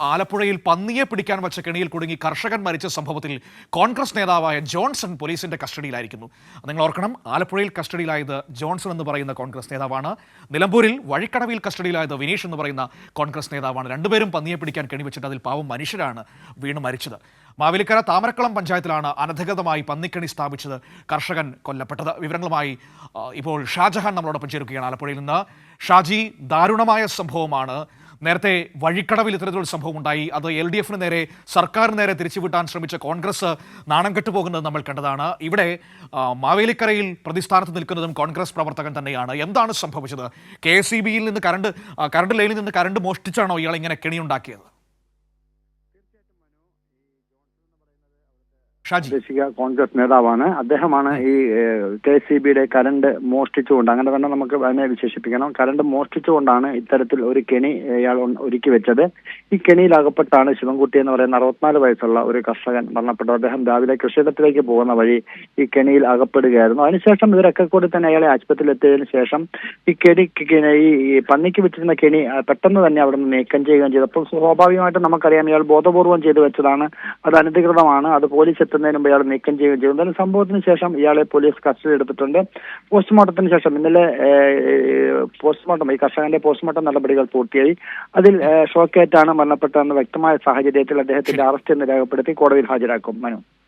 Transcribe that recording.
ആലപ്പുഴയിൽ പന്നിയെ പിടിക്കാൻ വച്ച കെണിയിൽ കുടുങ്ങി കർഷകൻ മരിച്ച സംഭവത്തിൽ കോൺഗ്രസ് നേതാവായ ജോൺസൺ പോലീസിന്റെ കസ്റ്റഡിയിലായിരിക്കുന്നു. നിങ്ങൾ ഓർക്കണം ആലപ്പുഴയിൽ കസ്റ്റഡിയിലായത് ജോൺസൺ എന്ന് പറയുന്ന കോൺഗ്രസ് നേതാവാണ്. നിലമ്പൂരിൽ വഴിക്കടവിൽ കസ്റ്റഡിയിലായത് വിനീഷ് എന്ന് പറയുന്ന കോൺഗ്രസ് നേതാവാണ്. രണ്ടുപേരും പന്നിയെ പിടിക്കാൻ കെണി വെച്ചിട്ട് അതിൽ പാവം മനുഷ്യരാണ് വീണ് മരിച്ചത്. മാവേലിക്കര താമരക്കുളം പഞ്ചായത്തിലാണ് അനധികൃതമായി പന്നിക്കണി സ്ഥാപിച്ചത് കർഷകൻ കൊല്ലപ്പെട്ടത്. വിവരങ്ങളുമായി ഇപ്പോൾ ഷാജഹാൻ നമ്മളോടൊപ്പം ചേരുകയാണ് ആലപ്പുഴയിൽ നിന്ന്. ഷാജി ദാരുണമായ സംഭവമാണ്. നേരത്തെ വഴിക്കടവിൽ ഇത്തരത്തിലൊരു സംഭവം ഉണ്ടായി. അത് എൽ ഡി എഫിന് നേരെ സർക്കാരിന് നേരെ തിരിച്ചുവിട്ടാൻ ശ്രമിച്ച കോൺഗ്രസ് നാണം കെട്ടുപോകുന്നത് നമ്മൾ കണ്ടതാണ്. ഇവിടെ മാവേലിക്കരയിൽ പ്രതിസ്ഥാനത്ത് നിൽക്കുന്നതും കോൺഗ്രസ് പ്രവർത്തകൻ തന്നെയാണ്. എന്താണ് സംഭവിച്ചത്? കെ എസ് ബിയിൽ നിന്ന് കറണ്ട് കറണ്ട് ലൈനിൽ നിന്ന് കറണ്ട് മോഷ്ടിച്ചാണോ ഇയാൾ ഇങ്ങനെ കെണിയുണ്ടാക്കിയത്? പ്രാദേശിക കോൺഗ്രസ് നേതാവാണ്. അദ്ദേഹമാണ് ഈ കെ സി ബിയുടെ കരണ്ട് മോഷ്ടിച്ചുകൊണ്ട് അങ്ങനെ തന്നെ നമുക്ക് അതിനെ വിശേഷിപ്പിക്കണം. കരണ്ട് മോഷ്ടിച്ചുകൊണ്ടാണ് ഇത്തരത്തിൽ ഒരു കെണി ഇയാൾ ഒരുക്കി വെച്ചത്. ഈ കെണിയിൽ അകപ്പെട്ടാണ് ശിവൻകുട്ടി എന്ന് പറയുന്ന അറുപത്തിനാല് വയസ്സുള്ള ഒരു കർഷകൻ മരണപ്പെട്ടു അദ്ദേഹം രാവിലെ കൃഷിയിടത്തിലേക്ക് പോകുന്ന വഴി ഈ കെണിയിൽ അകപ്പെടുകയായിരുന്നു. അതിനുശേഷം ഇവരൊക്കെ കൂടി തന്നെ അയാളെ ആശുപത്രിയിൽ എത്തിയതിനു ശേഷം ഈ കെണി ഈ പന്നിക്ക് വെച്ചിരുന്ന കെണി പെട്ടെന്ന് തന്നെ അവിടെ നിന്ന് നീക്കം ചെയ്യുകയും ചെയ്തു. അപ്പോൾ സ്വാഭാവികമായിട്ടും നമുക്കറിയാം ഇയാൾ ബോധപൂർവം ചെയ്തു വെച്ചതാണ്. അത് അനധികൃതമാണ്. അത് പോലീസ് എത്തുന്നതിന് മുമ്പ് ഇയാൾ നീക്കം ചെയ്യുകയും ചെയ്തു. എന്തായാലും സംഭവത്തിന് ശേഷം ഇയാളെ പോലീസ് കസ്റ്റഡി എടുത്തിട്ടുണ്ട്. പോസ്റ്റ്മോർട്ടത്തിന് ശേഷം ഇന്നലെ പോസ്റ്റ്മോർട്ടം ഈ കർഷകന്റെ പോസ്റ്റ്മോർട്ടം നടപടികൾ പൂർത്തിയായി. അതിൽ ഷോക്കേറ്റാണ് മരണപ്പെട്ടതെന്ന് വ്യക്തമായ സാഹചര്യത്തിൽ അദ്ദേഹത്തിന്റെ അറസ്റ്റ് എന്ന് രേഖപ്പെടുത്തി കോടതിയിൽ ഹാജരാക്കും മനു.